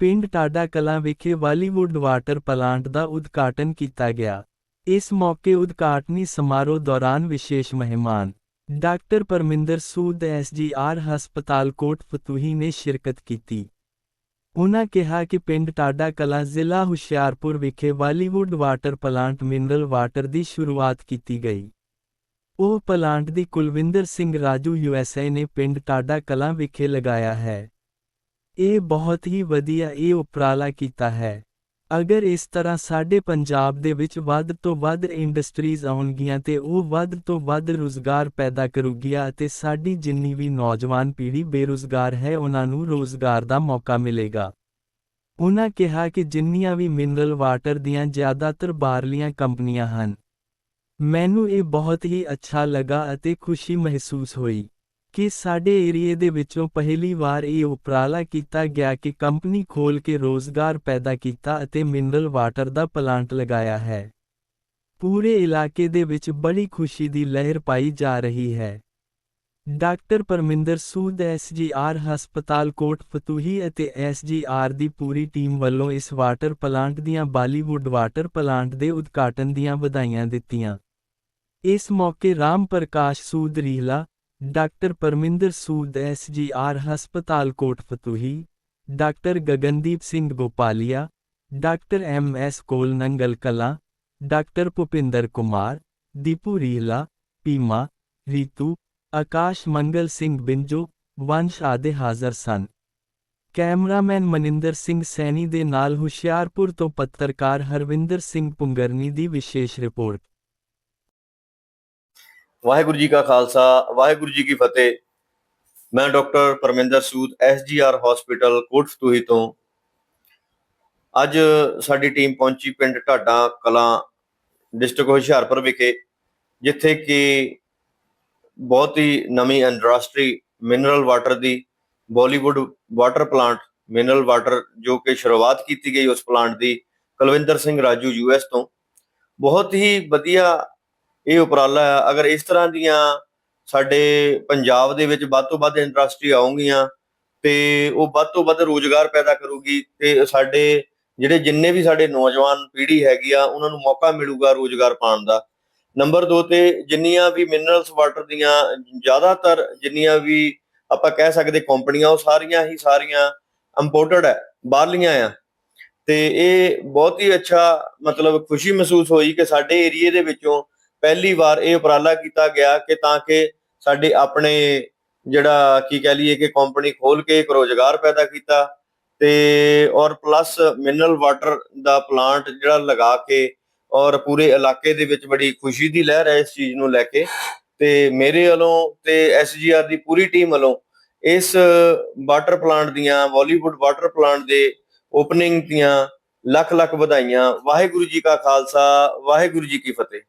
ਪਿੰਡ ਟਾਡਾ ਕਲਾਂ ਵਿਖੇ Bollywood water plant ਦਾ ਉਦਘਾਟਨ ਕੀਤਾ ਗਿਆ। ਇਸ ਮੌਕੇ ਉਦਘਾਟਨੀ ਸਮਾਰੋਹ ਦੌਰਾਨ ਵਿਸ਼ੇਸ਼ ਮਹਿਮਾਨ ਡਾਕਟਰ ਪਰਮਿੰਦਰ ਸੂਦ ਐਸਜੀਆਰ ਹਸਪਤਾਲ ਕੋਟ ਫਤੂਹੀ ਨੇ ਸ਼ਿਰਕਤ ਕੀਤੀ। ਉਨ੍ਹਾਂ ਕਿਹਾ ਕਿ ਪਿੰਡ ਟਾਡਾ ਕਲਾਂ ਜ਼ਿਲ੍ਹਾ ਹੁਸ਼ਿਆਰਪੁਰ ਵਿਖੇ Bollywood water plant mineral water ਦੀ ਸ਼ੁਰੂਆਤ ਕੀਤੀ ਗਈ। ਉਹ ਪਲਾਂਟ ਦੀ ਕੁਲਵਿੰਦਰ ਸਿੰਘ ਰਾਜੂ ਯੂਐਸਏ ਨੇ ਪਿੰਡ ਟਾਡਾ ਕਲਾਂ ਵਿਖੇ ਲਗਾਇਆ ਹੈ। ਇਹ ਬਹੁਤ ਹੀ ਵਧੀਆ ਇਹ ਉਪਰਾਲਾ ਕੀਤਾ ਹੈ। ਅਗਰ ਇਸ ਤਰ੍ਹਾਂ ਸਾਡੇ ਪੰਜਾਬ ਦੇ ਵਿੱਚ ਵੱਧ ਤੋਂ ਵੱਧ ਇੰਡਸਟਰੀਜ਼ ਆਉਣਗੀਆਂ ਤੇ ਉਹ ਵੱਧ ਤੋਂ ਵੱਧ ਰੁਜ਼ਗਾਰ ਪੈਦਾ ਕਰੂਗੀਆਂ ਅਤੇ ਸਾਡੀ ਜਿੰਨੀ ਵੀ ਨੌਜਵਾਨ ਪੀੜ੍ਹੀ ਬੇਰੁਜ਼ਗਾਰ ਹੈ, ਉਹਨਾਂ ਨੂੰ ਰੋਜ਼ਗਾਰ ਦਾ ਮੌਕਾ ਮਿਲੇਗਾ। ਉਹਨਾਂ ਕਿਹਾ ਕਿ ਜਿੰਨੀਆਂ ਵੀ ਮਿਨਰਲ ਵਾਟਰ ਦੀਆਂ ਜ਼ਿਆਦਾਤਰ ਬਾਹਰਲੀਆਂ ਕੰਪਨੀਆਂ ਹਨ, ਮੈਨੂੰ ਇਹ ਬਹੁਤ ਹੀ ਅੱਛਾ ਲੱਗਾ ਅਤੇ ਖੁਸ਼ੀ ਮਹਿਸੂਸ ਹੋਈ। ਕਿ ਸਾਡੇ ਏਰੀਏ ਦੇ ਵਿੱਚੋਂ ਪਹਿਲੀ ਵਾਰ ਇਹ ਉਪਰਾਲਾ ਕੀਤਾ ਗਿਆ ਕਿ ਕੰਪਨੀ ਖੋਲ ਕੇ ਰੋਜ਼ਗਾਰ ਪੈਦਾ ਕੀਤਾ ਅਤੇ ਮਿਨਰਲ ਵਾਟਰ ਦਾ ਪਲਾਂਟ ਲਗਾਇਆ ਹੈ। ਪੂਰੇ ਇਲਾਕੇ ਦੇ ਵਿੱਚ ਬੜੀ ਖੁਸ਼ੀ ਦੀ ਲਹਿਰ ਪਾਈ ਜਾ ਰਹੀ ਹੈ। ਡਾਕਟਰ ਪਰਮਿੰਦਰ ਸੂਦ ਐਸਜੀਆਰ ਹਸਪਤਾਲ ਕੋਟ ਫਤੂਹੀ ਅਤੇ ਐਸਜੀਆਰ ਦੀ ਪੂਰੀ ਟੀਮ ਵੱਲੋਂ ਇਸ ਵਾਟਰ ਪਲਾਂਟ ਦੀਆਂ ਬਾਲੀਵੁੱਡ ਵਾਟਰ ਪਲਾਂਟ ਦੇ ਉਦਘਾਟਨ ਦੀਆਂ ਵਧਾਈਆਂ ਦਿੱਤੀਆਂ। ਇਸ ਮੌਕੇ ਰਾਮ ਪ੍ਰਕਾਸ਼ ਸੂਦ ਰੀਹਲਾ ਡਾਕਟਰ ਪਰਮਿੰਦਰ ਸੂਦ ਐਸਜੀਆਰ ਹਸਪਤਾਲ Kot Fatuhi doctor Gagandeep Singh Gopalia doctor M S ਕੋਲ ਨੰਗਲ ਕਲਾ ਡਾਕਟਰ ਭੁਪਿੰਦਰ ਕੁਮਾਰ ਦੀਪੂ ਰੀਹਲਾ ਪੀਮਾ ਰੀਤੂ ਆਕਾਸ਼ ਮੰਗਲ ਸਿੰਘ ਬਿੰਜੋ ਵੰਸ਼ ਆਦਿ ਹਾਜ਼ਰ ਸਨ ਕੈਮਰਾਮੈਨ ਮਨਿੰਦਰ ਸਿੰਘ ਸੈਣੀ ਦੇ ਨਾਲ ਹੁਸ਼ਿਆਰਪੁਰ ਤੋਂ ਪੱਤਰਕਾਰ ਹਰਵਿੰਦਰ ਸਿੰਘ ਪੁੰਗਰਨੀ ਦੀ ਵਿਸ਼ੇਸ਼ ਰਿਪੋਰਟ ਵਾਹਿਗੁਰੂ ਜੀ ਕਾ ਖਾਲਸਾ, ਵਾਹਿਗੁਰੂ ਜੀ ਕੀ ਫਤਿਹ। ਮੈਂ ਡਾਕਟਰ ਪਰਮਿੰਦਰ ਸੂਦ ਐਸਜੀਆਰ ਹਸਪੀਟਲ ਕੋਟਫਤੂਹੀ ਤੋਂ। ਅੱਜ ਸਾਡੀ ਟੀਮ ਪਹੁੰਚੀ ਪਿੰਡ ਢਾਡਾ ਕਲਾਂ ਡਿਸਟ੍ਰਿਕਟ ਹੁਸ਼ਿਆਰਪੁਰ ਵਿਖੇ, ਜਿੱਥੇ ਕਿ ਬਹੁਤ ਹੀ ਨਵੀਂ ਇੰਡਸਟਰੀ ਮਿਨਰਲ ਵਾਟਰ ਦੀ Bollywood water plant mineral water ਜੋ ਕਿ ਸ਼ੁਰੂਆਤ ਕੀਤੀ ਗਈ ਉਸ ਪਲਾਂਟ ਦੀ, ਕੁਲਵਿੰਦਰ ਸਿੰਘ ਰਾਜੂ ਯੂਐਸ ਤੋਂ। ਬਹੁਤ ਹੀ ਵਧੀਆ ਇਹ ਉਪਰਾਲਾ ਹੈ। ਅਗਰ ਇਸ ਤਰ੍ਹਾਂ ਦੀਆਂ ਸਾਡੇ ਪੰਜਾਬ ਦੇ ਵਿੱਚ ਵੱਧ ਤੋਂ ਵੱਧ ਇੰਡਸਟਰੀ ਆਉਂਗੀਆਂ ਤੇ ਉਹ ਵੱਧ ਤੋਂ ਵੱਧ ਰੋਜ਼ਗਾਰ ਪੈਦਾ ਕਰੂਗੀ ਤੇ ਸਾਡੇ ਜਿਹੜੇ ਜਿੰਨੇ ਵੀ ਸਾਡੇ ਨੌਜਵਾਨ ਪੀੜ੍ਹੀ ਹੈਗੀ ਆ, ਉਹਨਾਂ ਨੂੰ ਮੌਕਾ ਮਿਲੂਗਾ ਰੋਜ਼ਗਾਰ ਪਾਉਣ ਦਾ। ਨੰਬਰ 2 ਤੇ ਜਿੰਨੀਆਂ ਵੀ ਮਿਨਰਲਸ ਵਾਟਰ ਦੀਆਂ ਜ਼ਿਆਦਾਤਰ ਜਿੰਨੀਆਂ ਵੀ ਆਪਾਂ ਕਹਿ ਸਕਦੇ ਕੰਪਨੀਆਂ, ਉਹ ਸਾਰੀਆਂ ਹੀ ਸਾਰੀਆਂ ਇੰਪੋਰਟਡ ਹੈ, ਬਾਹਰਲੀਆਂ ਆ। ਤੇ ਇਹ ਬਹੁਤ ਹੀ ਅੱਛਾ ਮਤਲਬ ਖੁਸ਼ੀ ਮਹਿਸੂਸ ਹੋਈ ਕਿ ਸਾਡੇ ਏਰੀਏ ਦੇ ਵਿੱਚੋਂ ਪਹਿਲੀ ਵਾਰ ਇਹ ਉਪਰਾਲਾ ਕੀਤਾ ਗਿਆ ਕਿ ਤਾਂ ਕਿ ਸਾਡੇ ਆਪਣੇ ਜਿਹੜਾ ਕੀ ਕਹਿ ਲਈਏ ਕਿ ਕੰਪਨੀ ਖੋਲ ਕੇ ਇੱਕ ਰੋਜ਼ਗਾਰ ਪੈਦਾ ਕੀਤਾ ਤੇ ਔਰ ਪਲੱਸ ਮਿਨਰਲ ਵਾਟਰ ਦਾ ਪਲਾਂਟ ਜਿਹੜਾ ਲਗਾ ਕੇ ਔਰ ਪੂਰੇ ਇਲਾਕੇ ਦੇ ਵਿੱਚ ਬੜੀ ਖੁਸ਼ੀ ਦੀ ਲਹਿਰ ਹੈ ਇਸ ਚੀਜ਼ ਨੂੰ ਲੈ ਕੇ ਤੇ ਮੇਰੇ ਵੱਲੋਂ ਤੇ ਐਸਜੀਆਰ ਦੀ ਪੂਰੀ ਟੀਮ ਵੱਲੋਂ ਇਸ ਵਾਟਰ ਪਲਾਂਟ ਦੀਆਂ ਬਾਲੀਵੁੱਡ ਵਾਟਰ ਪਲਾਂਟ ਦੇ ਓਪਨਿੰਗ ਦੀਆਂ ਲੱਖ ਲੱਖ ਵਧਾਈਆਂ। ਵਾਹਿਗੁਰੂ ਜੀ ਕਾ ਖਾਲਸਾ, ਵਾਹਿਗੁਰੂ ਜੀ ਕੀ ਫਤਿਹ।